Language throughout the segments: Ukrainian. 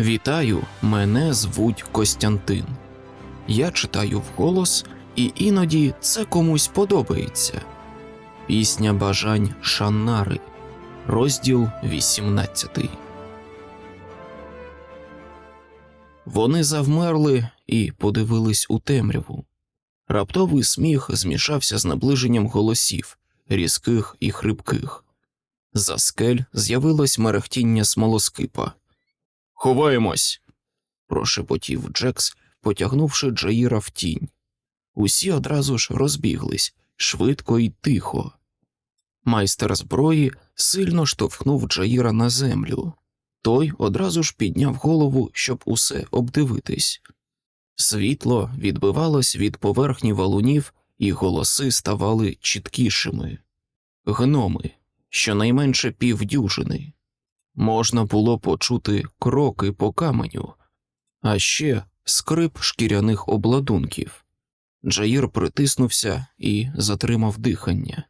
Вітаю, мене звуть Костянтин. Я читаю вголос, і іноді це комусь подобається. Пісня бажань Шаннари, розділ 18. Вони завмерли і подивились у темряву. Раптовий сміх змішався з наближенням голосів, різких і хрипких. За скель з'явилось мерехтіння смолоскипа. Ховаємось. прошепотів Джекс, потягнувши Джаїра в тінь. Усі одразу ж розбіглись швидко і тихо. Майстер зброї сильно штовхнув Джаїра на землю. Той одразу ж підняв голову, щоб усе обдивитись. Світло відбивалось від поверхні валунів, і голоси ставали чіткішими. Гноми, щонайменше півдюжини. Можна було почути кроки по каменю, а ще скрип шкіряних обладунків. Джаїр притиснувся і затримав дихання.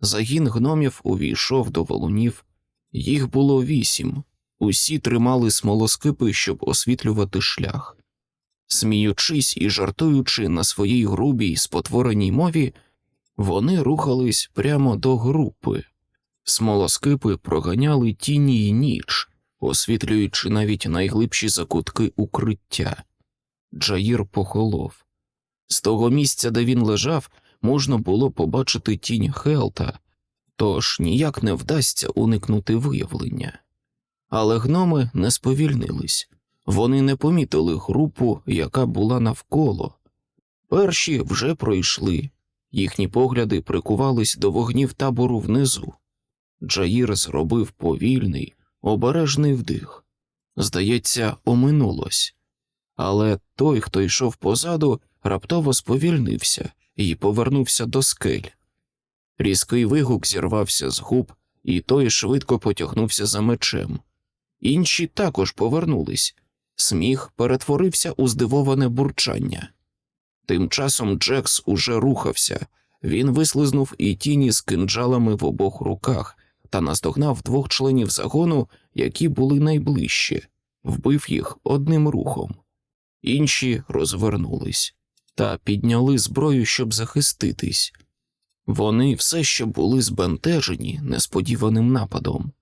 Загін гномів увійшов до валунів. Їх було вісім. Усі тримали смолоскипи, щоб освітлювати шлях. Сміючись і жартуючи на своїй грубій спотвореній мові, вони рухались прямо до групи. Смолоскипи проганяли тіні й ніч, освітлюючи навіть найглибші закутки укриття. Джаїр похолов. З того місця, де він лежав, можна було побачити тінь Хелта, тож ніяк не вдасться уникнути виявлення. Але гноми не сповільнились вони не помітили групу, яка була навколо. Перші вже пройшли, їхні погляди прикувались до вогнів табору внизу. Джаїр зробив повільний, обережний вдих. Здається, оминулось. Але той, хто йшов позаду, раптово сповільнився і повернувся до скель. Різкий вигук зірвався з губ, і той швидко потягнувся за мечем. Інші також повернулись. Сміх перетворився у здивоване бурчання. Тим часом Джекс уже рухався. Він вислизнув і тіні з кинджалами в обох руках та наздогнав двох членів загону, які були найближче, вбив їх одним рухом. Інші розвернулись та підняли зброю, щоб захиститись. Вони все ще були збентежені несподіваним нападом,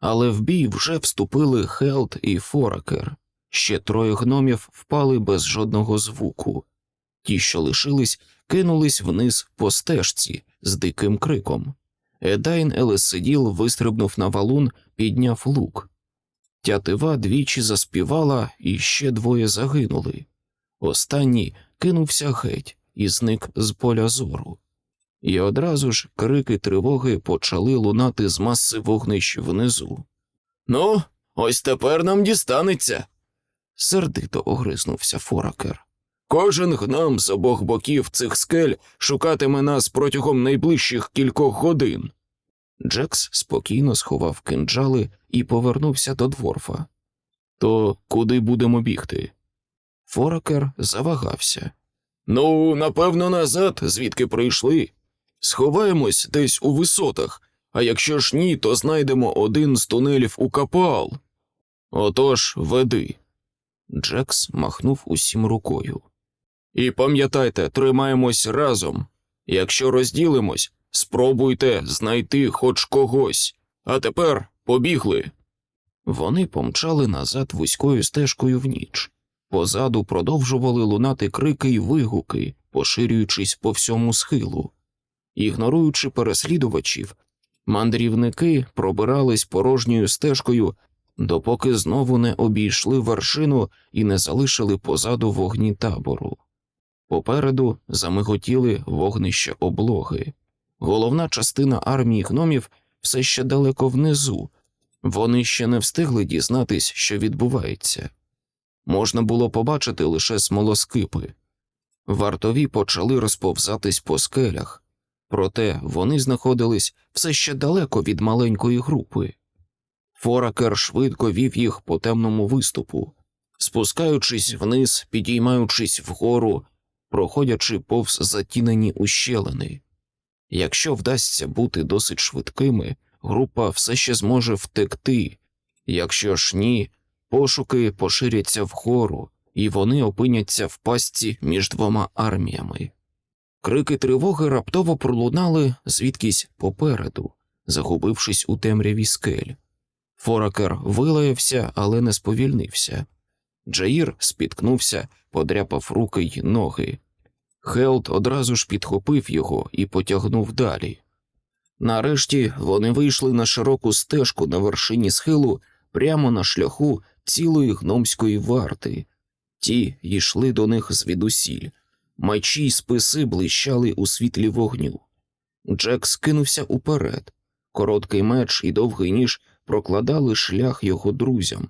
але в бій вже вступили Хелт і Форакер. Ще троє гномів впали без жодного звуку. Ті, що лишились, кинулись вниз по стежці з диким криком. Едайн Елесиділ вистрибнув на валун, підняв лук. Тятива двічі заспівала, і ще двоє загинули. Останній кинувся геть і зник з поля зору. І одразу ж крики тривоги почали лунати з маси вогнищ внизу. Ну, ось тепер нам дістанеться. сердито огризнувся Форакер. Кожен гном з обох боків цих скель шукатиме нас протягом найближчих кількох годин. Джекс спокійно сховав кинджали і повернувся до дворфа. То куди будемо бігти? Форакер завагався. Ну, напевно, назад, звідки прийшли. Сховаємось десь у висотах, а якщо ж ні, то знайдемо один з тунелів у Капаал. Отож, веди. Джекс махнув усім рукою. І пам'ятайте, тримаємось разом. Якщо розділимось, спробуйте знайти хоч когось. А тепер побігли. Вони помчали назад вузькою стежкою в ніч. Позаду продовжували лунати крики й вигуки, поширюючись по всьому схилу. Ігноруючи переслідувачів, мандрівники пробирались порожньою стежкою, допоки знову не обійшли вершину і не залишили позаду вогні табору. Попереду замиготіли вогнища облоги. Головна частина армії гномів все ще далеко внизу, вони ще не встигли дізнатись, що відбувається. Можна було побачити лише смолоскипи. Вартові почали розповзатись по скелях, проте вони знаходились все ще далеко від маленької групи. Форакер швидко вів їх по темному виступу, спускаючись вниз, підіймаючись вгору, проходячи повз затінені ущелини. Якщо вдасться бути досить швидкими, група все ще зможе втекти, якщо ж ні, Пошуки поширяться вгору, і вони опиняться в пастці між двома арміями. Крики тривоги раптово пролунали звідкись попереду, загубившись у темряві скель. Форакер вилаявся, але не сповільнився. Джаїр спіткнувся, подряпав руки й ноги. Хелд одразу ж підхопив його і потягнув далі. Нарешті вони вийшли на широку стежку на вершині схилу прямо на шляху цілої гномської варти. Ті йшли до них звідусіль. Мечі й списи блищали у світлі вогню. Джек скинувся уперед. Короткий меч і довгий ніж прокладали шлях його друзям.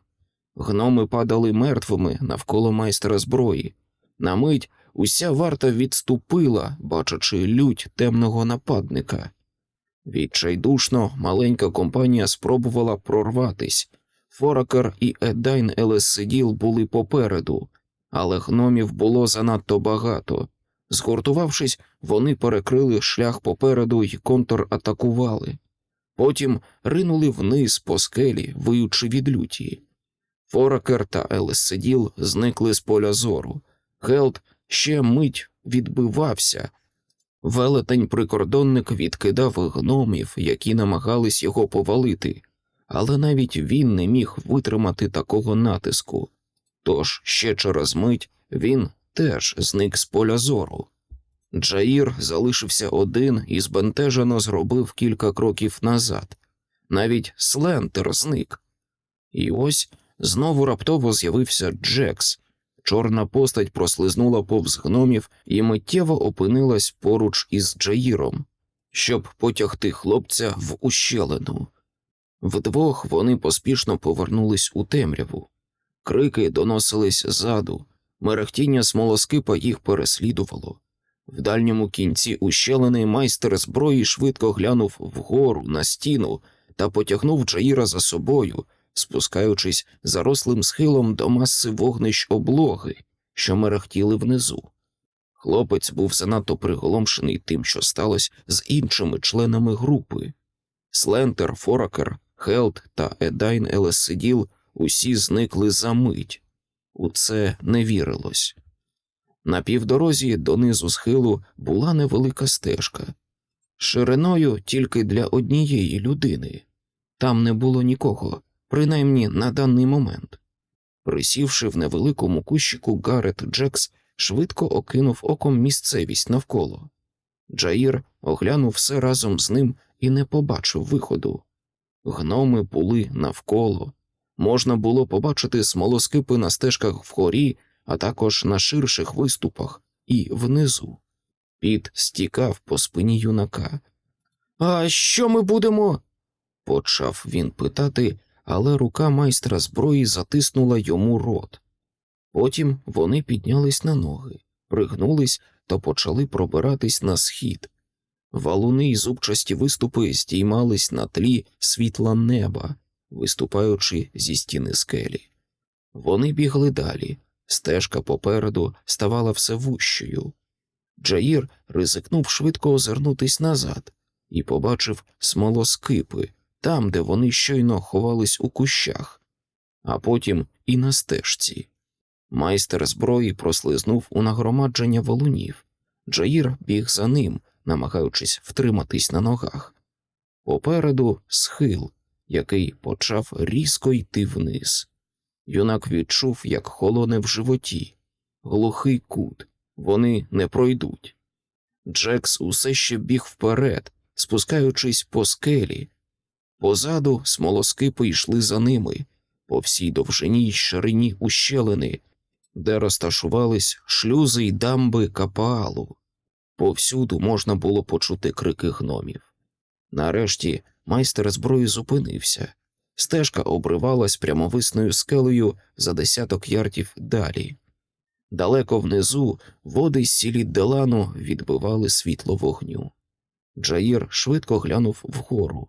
Гноми падали мертвими навколо майстра зброї. На мить уся варта відступила, бачачи лють темного нападника. Відчайдушно маленька компанія спробувала прорватись. Форакер і Едайн Елессиділ були попереду, але гномів було занадто багато. Згуртувавшись, вони перекрили шлях попереду і контратакували. Потім ринули вниз по скелі, виючи від люті. Форакер та Елессиділ зникли з поля зору. Гелд ще мить відбивався. Велетень-прикордонник відкидав гномів, які намагались його повалити, але навіть він не міг витримати такого натиску. Тож ще через мить він теж зник з поля зору. Джаїр залишився один і збентежено зробив кілька кроків назад. Навіть Слентер зник. І ось знову раптово з'явився Джекс. Чорна постать прослизнула повз гномів і миттєво опинилась поруч із Джаїром, щоб потягти хлопця в ущелину. Вдвох вони поспішно повернулись у темряву. Крики доносились ззаду, мерехтіння смолоскипа їх переслідувало. В дальньому кінці ущелини майстер зброї швидко глянув вгору на стіну та потягнув Джаїра за собою, спускаючись зарослим схилом до маси вогнищ облоги, що мерехтіли внизу. Хлопець був занадто приголомшений тим, що сталося з іншими членами групи. Слентер, Форакер, Хелд та Едайн Елесиділ усі зникли за мить. У це не вірилось. На півдорозі донизу схилу була невелика стежка, шириною тільки для однієї людини. Там не було нікого, принаймні на даний момент. Присівши в невеликому кущику, Гарет Джекс швидко окинув оком місцевість навколо. Джаїр оглянув все разом з ним і не побачив виходу. Гноми були навколо. Можна було побачити смолоскипи на стежках вгорі, а також на ширших виступах і внизу. Піт стікав по спині юнака. А що ми будемо? почав він питати, але рука майстра зброї затиснула йому рот. Потім вони піднялись на ноги, пригнулись та почали пробиратись на схід. Валуни й зубчасті виступи здіймались на тлі світла неба, виступаючи зі стіни скелі. Вони бігли далі, стежка попереду ставала все вущою. Джаїр ризикнув швидко озирнутись назад і побачив смолоскипи там, де вони щойно ховались у кущах, а потім і на стежці. Майстер зброї прослизнув у нагромадження валунів. Джаїр біг за ним, намагаючись втриматись на ногах. Попереду схил, який почав різко йти вниз. Юнак відчув, як холоне в животі, глухий кут, вони не пройдуть. Джекс усе ще біг вперед, спускаючись по скелі. Позаду смолоскипи йшли за ними, по всій довжині й ширині ущелини, де розташувались шлюзи й дамби капаалу. Повсюду можна було почути крики гномів. Нарешті майстер зброї зупинився. Стежка обривалась прямовисною скелею за десяток ярдів далі. Далеко внизу води з сілі Делану відбивали світло вогню. Джаїр швидко глянув вгору.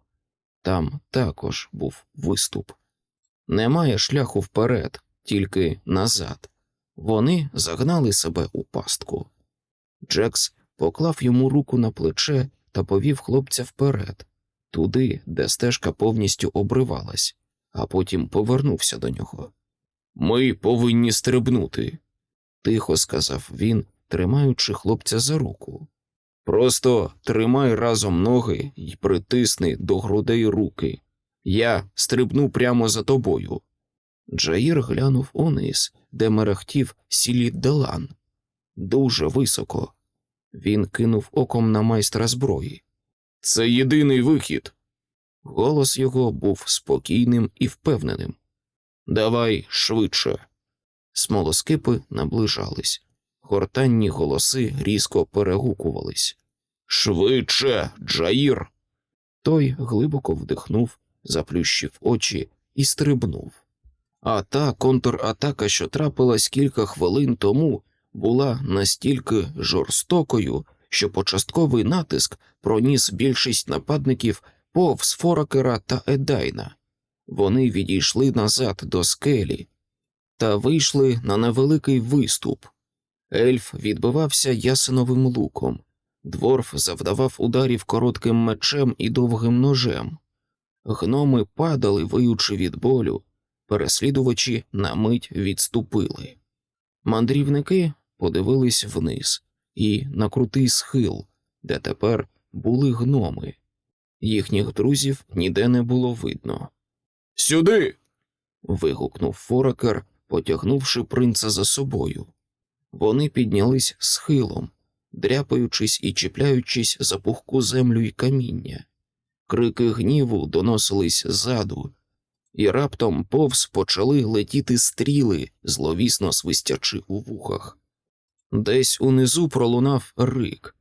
Там також був виступ. Немає шляху вперед, тільки назад. Вони загнали себе у пастку. Джекс поклав йому руку на плече та повів хлопця вперед, туди, де стежка повністю обривалась, а потім повернувся до нього. Ми повинні стрибнути, тихо сказав він, тримаючи хлопця за руку. Просто тримай разом ноги і притисни до грудей руки. Я стрибну прямо за тобою. Джаїр глянув униз, де мерехтів Сіліт Делан. Дуже високо. Він кинув оком на майстра зброї. Це єдиний вихід. Голос його був спокійним і впевненим. Давай швидше. Смолоскипи наближались. Гортанні голоси різко перегукувались. Швидше, Джаїр. Той глибоко вдихнув, заплющив очі і стрибнув. А та контратака, що трапилась кілька хвилин тому, була настільки жорстокою, що початковий натиск проніс більшість нападників повз Форакера та Едайна. Вони відійшли назад до скелі та вийшли на невеликий виступ. Ельф відбивався ясеновим луком, дворф завдавав ударів коротким мечем і довгим ножем. Гноми падали, виючи від болю, переслідувачі на мить відступили. Мандрівники подивились вниз і на крутий схил, де тепер були гноми. Їхніх друзів ніде не було видно. Сюди. вигукнув Форакер, потягнувши принца за собою. Вони піднялись схилом, дряпаючись і чіпляючись за пухку землю і каміння. Крики гніву доносились ззаду, і раптом повз почали летіти стріли, зловісно свистячи у вухах. Десь унизу пролунав рик.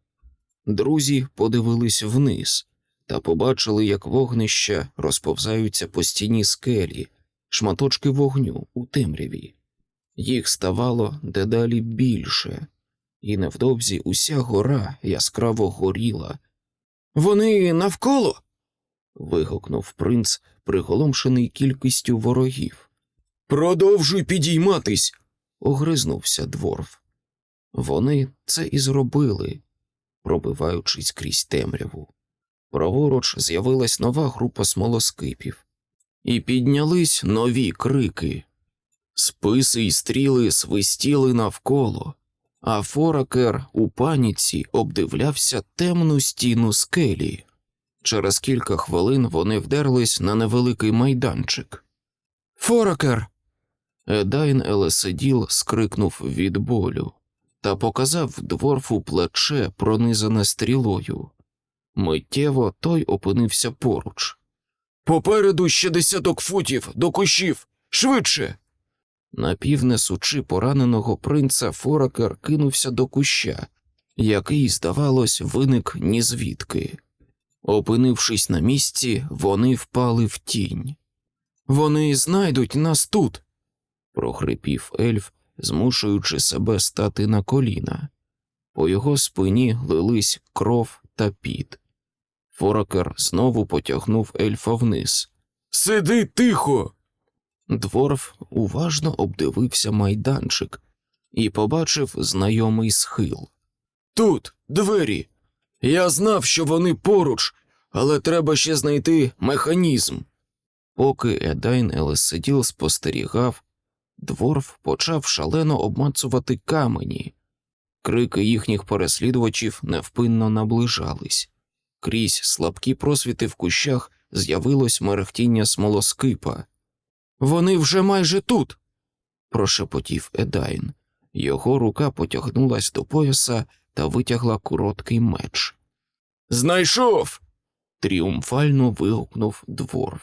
Друзі подивились вниз та побачили, як вогнища розповзаються по стіні скелі, шматочки вогню у темряві. Їх ставало дедалі більше, і невдовзі уся гора яскраво горіла. Вони навколо. вигукнув принц, приголомшений кількістю ворогів. Продовжуй підійматись. огризнувся дворф. Вони це і зробили, пробиваючись крізь темряву. Праворуч з'явилась нова група смолоскипів, і піднялись нові крики. Списи й стріли свистіли навколо, а Форакер у паніці обдивлявся темну стіну скелі. Через кілька хвилин вони вдерлись на невеликий майданчик. Форакер. Едайн Елеседіл скрикнув від болю та показав дворфу плече, пронизане стрілою. Миттєво той опинився поруч. Попереду ще десяток футів до кущів, швидше. Напівнесучи пораненого принца, Форакер кинувся до куща, який, здавалось, виник нізвідки. Опинившись на місці, вони впали в тінь. Вони знайдуть нас тут, прохрипів ельф, змушуючи себе стати на коліна. По його спині лились кров та піт. Форакер знову потягнув ельфа вниз. Сиди тихо. Дворф уважно обдивився майданчик і побачив знайомий схил. Тут двері. Я знав, що вони поруч, але треба ще знайти механізм. Поки Едайн Елесиділ спостерігав, дворф почав шалено обмацувати камені. Крики їхніх переслідувачів невпинно наближались. Крізь слабкі просвіти в кущах з'явилось мерехтіння смолоскипа. Вони вже майже тут, прошепотів Едайн. Його рука потягнулась до пояса та витягла короткий меч. Знайшов. тріумфально вигукнув дворф.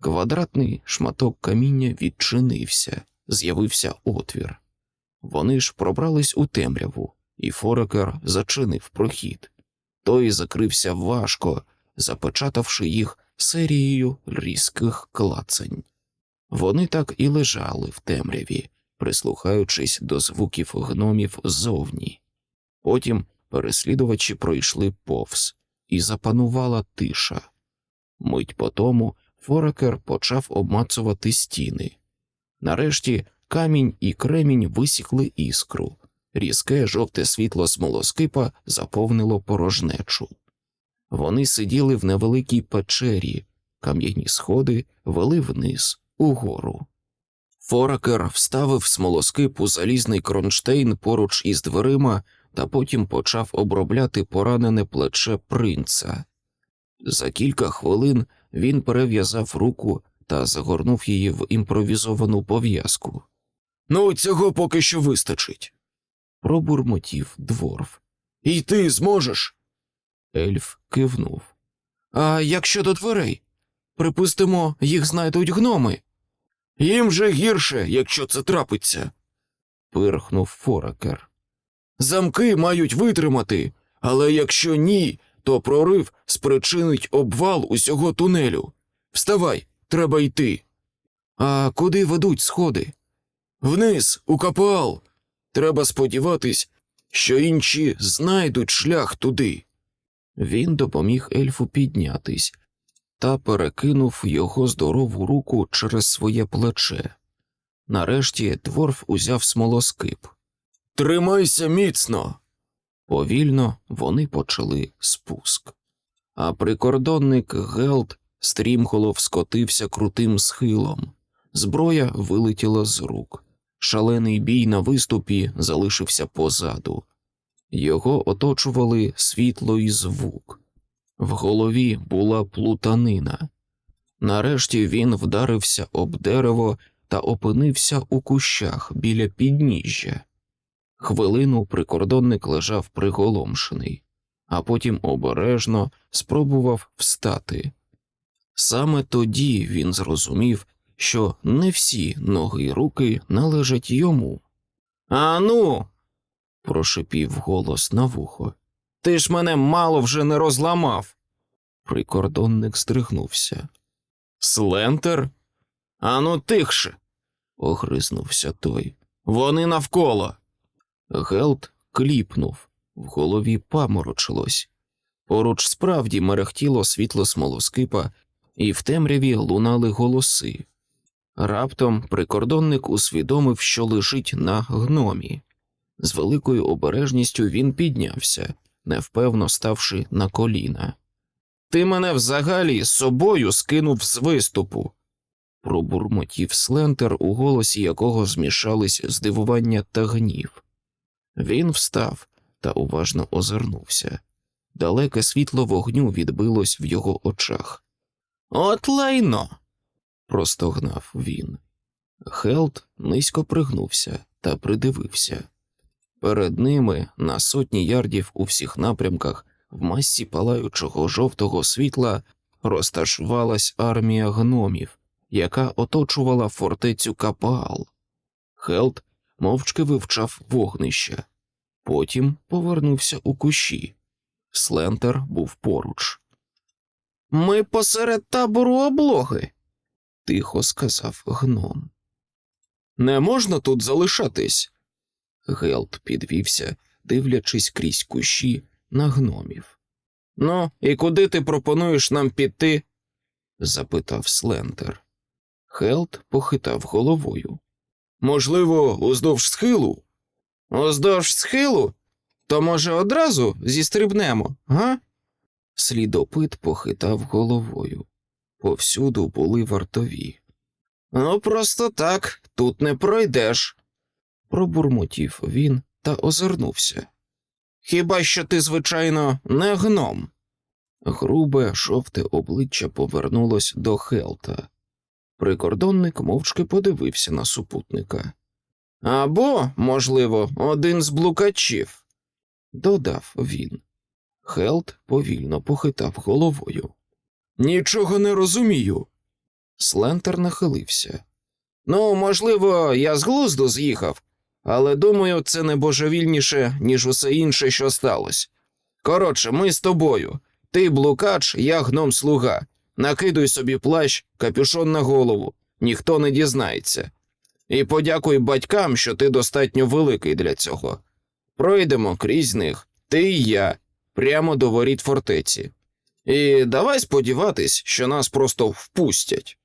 Квадратний шматок каміння відчинився, з'явився отвір. Вони ж пробрались у темряву, і Форекер зачинив прохід. Той закрився важко, запечатавши їх серією різких клацань. Вони так і лежали в темряві, прислухаючись до звуків гномів ззовні. Потім переслідувачі пройшли повз, і запанувала тиша. Мить по тому Форекер почав обмацувати стіни. Нарешті камінь і кремінь висікли іскру, різке жовте світло смолоскипа заповнило порожнечу. Вони сиділи в невеликій печері, кам'яні сходи вели вниз, угору. Форакер вставив смолоскип у залізний кронштейн поруч із дверима та потім почав обробляти поранене плече принца. За кілька хвилин він перев'язав руку та загорнув її в імпровізовану пов'язку. Ну, цього поки що вистачить. Пробурмотів дворф. І ти зможеш? Ельф кивнув. А як щодо дверей? Припустимо, їх знайдуть гноми. Їм же гірше, якщо це трапиться, пирхнув Форакер. Замки мають витримати, але якщо ні, то прорив спричинить обвал усього тунелю. Вставай, треба йти. А куди ведуть сходи? Вниз, у капал. Треба сподіватись, що інші знайдуть шлях туди. Він допоміг ельфу піднятись та перекинув його здорову руку через своє плече. Нарешті дворф узяв смолоскип. Тримайся міцно. Повільно вони почали спуск. А прикордонник Гелд стрімголов скотився крутим схилом. Зброя вилетіла з рук. Шалений бій на виступі залишився позаду. Його оточували світло і звук. В голові була плутанина. Нарешті він вдарився об дерево та опинився у кущах біля підніжжя. Хвилину прикордонник лежав приголомшений, а потім обережно спробував встати. Саме тоді він зрозумів, що не всі ноги й руки належать йому. Ану. прошипів голос на вухо. Ти ж мене мало вже не розламав. Прикордонник здригнувся. Слентер? Ану тихше. огризнувся той. Вони навколо. Гелд кліпнув, в голові паморочилось. Поруч справді мерехтіло світло смолоскипа, і в темряві лунали голоси. Раптом прикордонник усвідомив, що лежить на гномі. З великою обережністю він піднявся, невпевно ставши на коліна. Ти мене взагалі з собою скинув з виступу. Пробурмотів слентер, у голосі якого змішались здивування та гнів. Він встав та уважно озирнувся. Далеке світло вогню відбилось в його очах. От лайно. простогнав він. Хелд низько пригнувся та придивився. Перед ними, на сотні ярдів у всіх напрямках, в масі палаючого жовтого світла розташувалась армія гномів, яка оточувала фортецю Капаал. Хелд мовчки вивчав вогнище, потім повернувся у кущі. Слентер був поруч. Ми посеред табору облоги, тихо сказав гном. Не можна тут залишатись. Гелд підвівся, дивлячись крізь кущі на гномів. Ну, і куди ти пропонуєш нам піти? запитав Слентер. Хелд похитав головою. Можливо, уздовж схилу? Уздовж схилу? То, може, одразу зістрибнемо, га? Слідопит похитав головою. Повсюду були вартові. Ну, просто так, тут не пройдеш, пробурмотів він та озирнувся. Хіба що ти, звичайно, не гном? Грубе, жовте обличчя повернулось до Хелта. Прикордонник мовчки подивився на супутника. Або, можливо, один з блукачів, додав він. Хелт повільно похитав головою. Нічого не розумію. Слентер нахилився. Ну, можливо, я з глузду з'їхав, але думаю, це не божевільніше, ніж усе інше, що сталося. Коротше, ми з тобою. Ти блукач, я гном слуга. Накидуй собі плащ, капюшон на голову, ніхто не дізнається. І подякуй батькам, що ти достатньо великий для цього. Пройдемо крізь них, ти і я, прямо до воріт фортеці. І давай сподіватись, що нас просто впустять.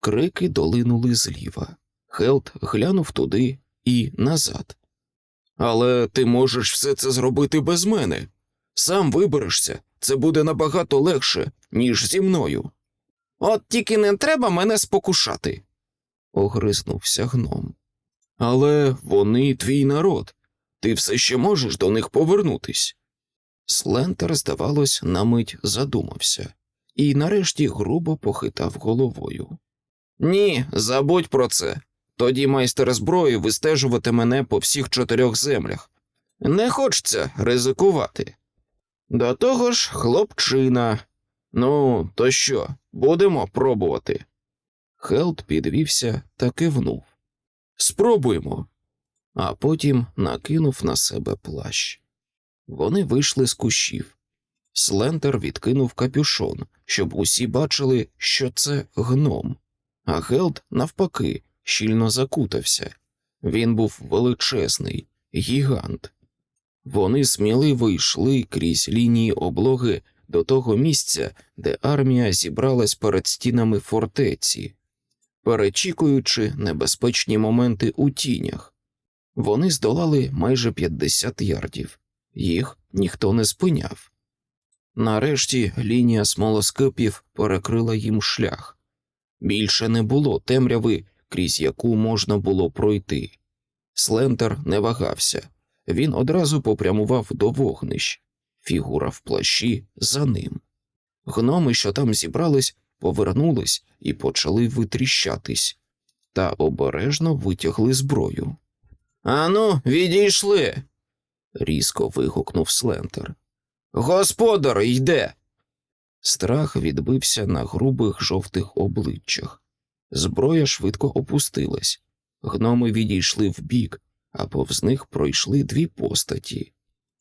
Крики долинули зліва. Хелт глянув туди і назад. Але ти можеш все це зробити без мене. Сам виберешся, це буде набагато легше, ніж зі мною. От тільки не треба мене спокушати. огризнувся гном. Але вони твій народ. Ти все ще можеш до них повернутись. Слентер, здавалось, на мить задумався і нарешті грубо похитав головою. Ні, забудь про це. Тоді майстер зброї вистежувати мене по всіх чотирьох землях. Не хочеться ризикувати. До того ж, хлопчина. Ну, то що, будемо пробувати. Хелд підвівся та кивнув. Спробуємо. А потім накинув на себе плащ. Вони вийшли з кущів. Слентер відкинув капюшон, щоб усі бачили, що це гном, а Гелд, навпаки, щільно закутався. Він був величезний, гігант. Вони сміливо йшли крізь лінії облоги до того місця, де армія зібралась перед стінами фортеці, перечікуючи небезпечні моменти у тінях. Вони здолали майже 50 ярдів, їх ніхто не спиняв. Нарешті лінія смолоскипів перекрила їм шлях. Більше не було темряви, крізь яку можна було пройти. Слентер не вагався, він одразу попрямував до вогнищ, фігура в плащі за ним. Гноми, що там зібрались, повернулись і почали витріщатись, та обережно витягли зброю. Ану, відійшли. різко вигукнув Слентер. Господар йде. Страх відбився на грубих жовтих обличчях. Зброя швидко опустилась. Гноми відійшли вбік, а повз них пройшли дві постаті,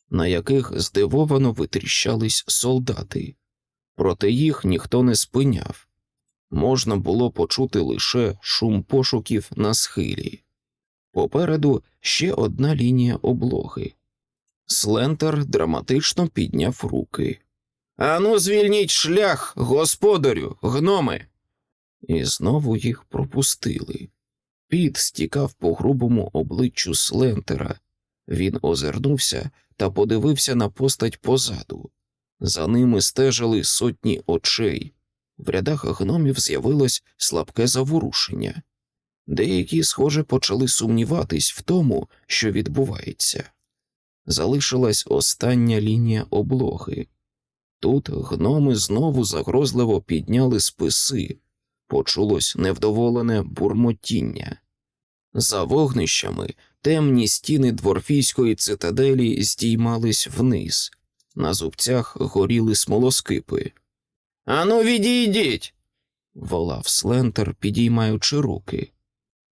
на яких здивовано витріщались солдати. Проте їх ніхто не спиняв. Можна було почути лише шум пошуків на схилі. Попереду ще одна лінія облоги. Слентер драматично підняв руки. Ану, звільніть шлях, господарю, гноми. І знову їх пропустили. Піт стікав по грубому обличчю Слентера. Він озирнувся та подивився на постать позаду. За ними стежили сотні очей. В рядах гномів з'явилось слабке заворушення. Деякі, схоже, почали сумніватись в тому, що відбувається. Залишилась остання лінія облоги. Тут гноми знову загрозливо підняли списи, почулось невдоволене бурмотіння. За вогнищами темні стіни дворфійської цитаделі здіймались вниз, на зубцях горіли смолоскипи. Ану, відійдіть. волав Слентер, підіймаючи руки.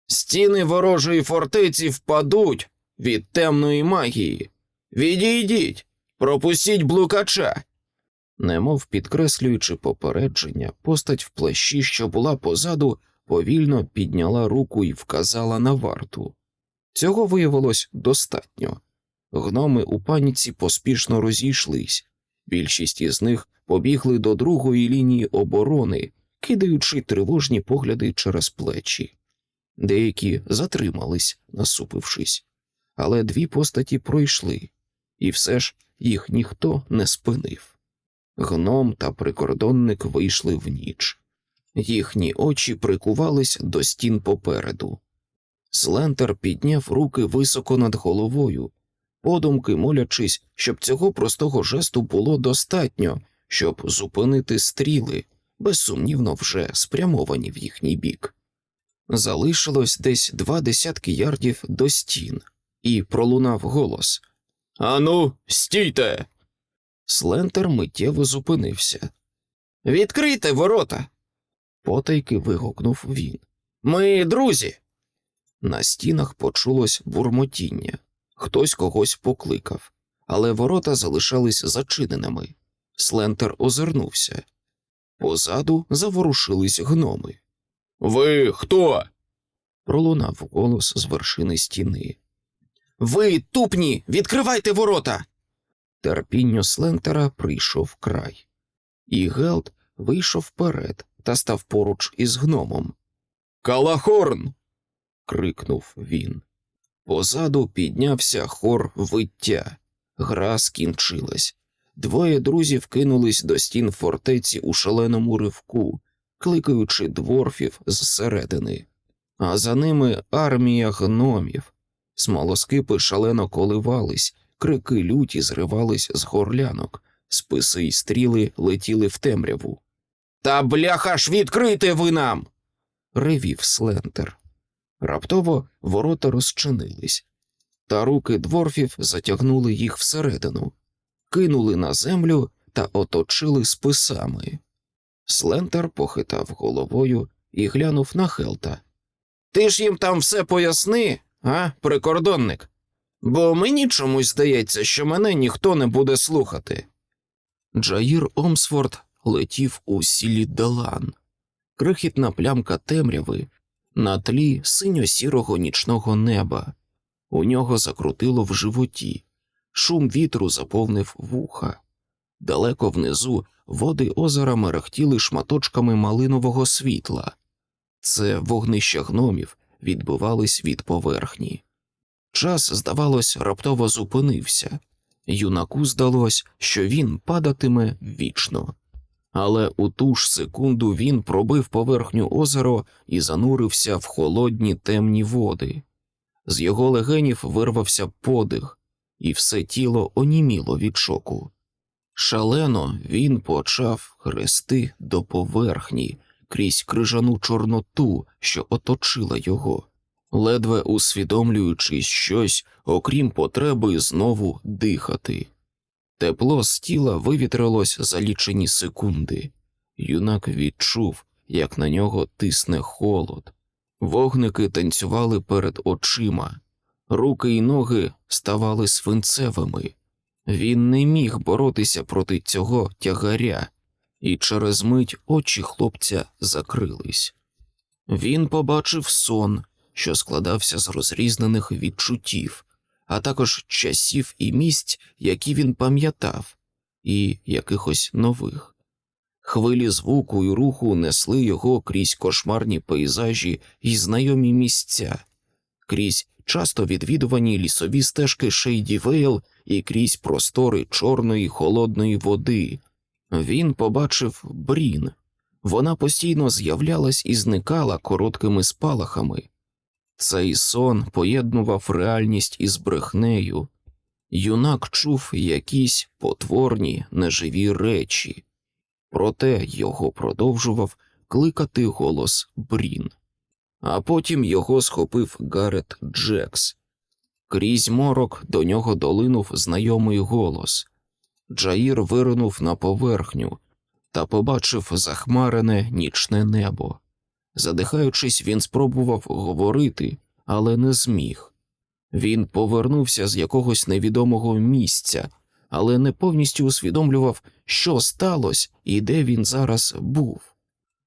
Стіни ворожої фортеці впадуть від темної магії. Відійдіть, пропустіть блукача. Немов підкреслюючи попередження, постать в плащі, що була позаду, повільно підняла руку і вказала на варту. Цього виявилось достатньо. Гноми у паніці поспішно розійшлись, більшість із них побігли до другої лінії оборони, кидаючи тривожні погляди через плечі. Деякі затримались, насупившись, але дві постаті пройшли, і все ж їх ніхто не спинив. Гном та прикордонник вийшли в ніч. Їхні очі прикувались до стін попереду. Слентер підняв руки високо над головою, подумки молячись, щоб цього простого жесту було достатньо, щоб зупинити стріли, безсумнівно вже спрямовані в їхній бік. Залишилось десь два десятки ярдів до стін, і пролунав голос Ану, стійте. Слентер миттєво зупинився. Відкрийте ворота. Потайки вигукнув він. Ми друзі. На стінах почулось бурмотіння. Хтось когось покликав, але ворота залишались зачиненими. Слентер озирнувся. Позаду заворушились гноми. Ви хто? пролунав голос з вершини стіни. Ви тупні, відкривайте ворота. Терпінню Слентера прийшов край, і Гелд вийшов вперед та став поруч із гномом. Калахорн. крикнув він. Позаду піднявся хор виття. Гра скінчилась. Двоє друзів кинулись до стін фортеці у шаленому ривку, кликаючи дворфів зсередини. а за ними армія гномів. Смолоскипи шалено коливались, крики люті зривались з горлянок, списи й стріли летіли в темряву. Та бляха ж відкрийте ви нам. ревів Слентер. Раптово ворота розчинились, та руки дворфів затягнули їх всередину, кинули на землю та оточили списами. Слентер похитав головою і глянув на Хелта. Ти ж їм там все поясни, а, прикордонник? Бо мені чомусь здається, що мене ніхто не буде слухати. Джаїр Омсфорд летів у сілі Далан. Крихітна плямка темряви на тлі синьо-сірого нічного неба. У нього закрутило в животі, шум вітру заповнив вуха. Далеко внизу води озера мерехтіли шматочками малинового світла. Це вогнища гномів відбивались від поверхні. Час, здавалось, раптово зупинився. Юнаку здалось, що він падатиме вічно. Але у ту ж секунду він пробив поверхню озеро і занурився в холодні темні води. З його легенів вирвався подих, і все тіло оніміло від шоку. Шалено він почав хрести до поверхні крізь крижану чорноту, що оточила його, ледве усвідомлюючи щось, окрім потреби знову дихати. Тепло з тіла вивітрилось за лічені секунди. Юнак відчув, як на нього тисне холод. Вогники танцювали перед очима, руки й ноги ставали свинцевими. Він не міг боротися проти цього тягаря, і через мить очі хлопця закрились. Він побачив сон, що складався з розрізнених відчуттів, а також часів і місць, які він пам'ятав, і якихось нових. Хвилі звуку і руху несли його крізь кошмарні пейзажі і знайомі місця, крізь часто відвідувані лісові стежки Шейді Вейл і крізь простори чорної холодної води. Він побачив брін. Вона постійно з'являлась і зникала короткими спалахами. Цей сон поєднував реальність із брехнею. Юнак чув якісь потворні неживі речі, проте його продовжував кликати голос Брін. А потім його схопив Гарет Джекс. Крізь морок до нього долинув знайомий голос. Джаїр виринув на поверхню та побачив захмарене нічне небо. Задихаючись, він спробував говорити, але не зміг. Він повернувся з якогось невідомого місця, але не повністю усвідомлював, що сталося і де він зараз був.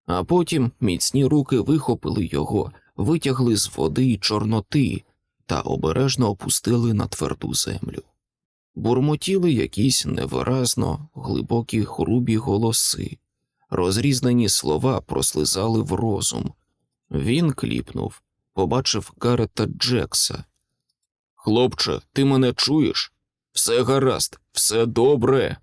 А потім міцні руки вихопили його, витягли з води й чорноти та обережно опустили на тверду землю. Бурмотіли якісь невиразно глибокі грубі голоси, розрізнені слова прослизали в розум. Він кліпнув, побачив Гарета Джекса. Хлопче, ти мене чуєш? Все гаразд, все добре.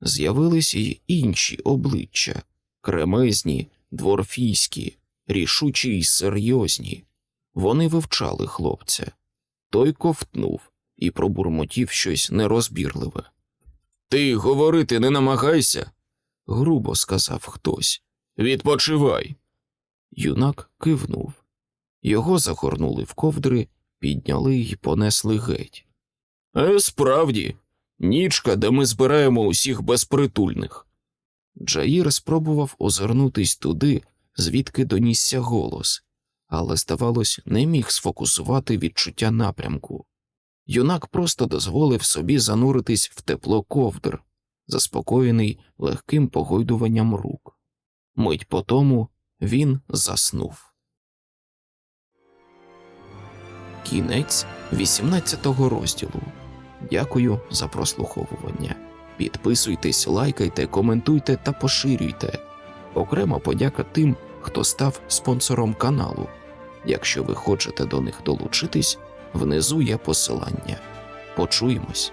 З'явились й інші обличчя кремезні, дворфійські, рішучі й серйозні. Вони вивчали хлопця. Той ковтнув і пробурмотів щось нерозбірливе. Ти говорити не намагайся, грубо сказав хтось. Відпочивай. Юнак кивнув. Його загорнули в ковдри, підняли й понесли геть. Е, справді, нічка, де ми збираємо усіх безпритульних. Джаїр спробував озирнутись туди, звідки донісся голос, але, здавалось, не міг сфокусувати відчуття напрямку. Юнак просто дозволив собі зануритись в тепло ковдр, заспокоєний легким погойдуванням рук. Мить по тому він заснув. Кінець 18 розділу. Дякую за прослуховування. Підписуйтесь, лайкайте, коментуйте та поширюйте. Окрема подяка тим, хто став спонсором каналу. Якщо ви хочете до них долучитись, внизу є посилання. Почуємось.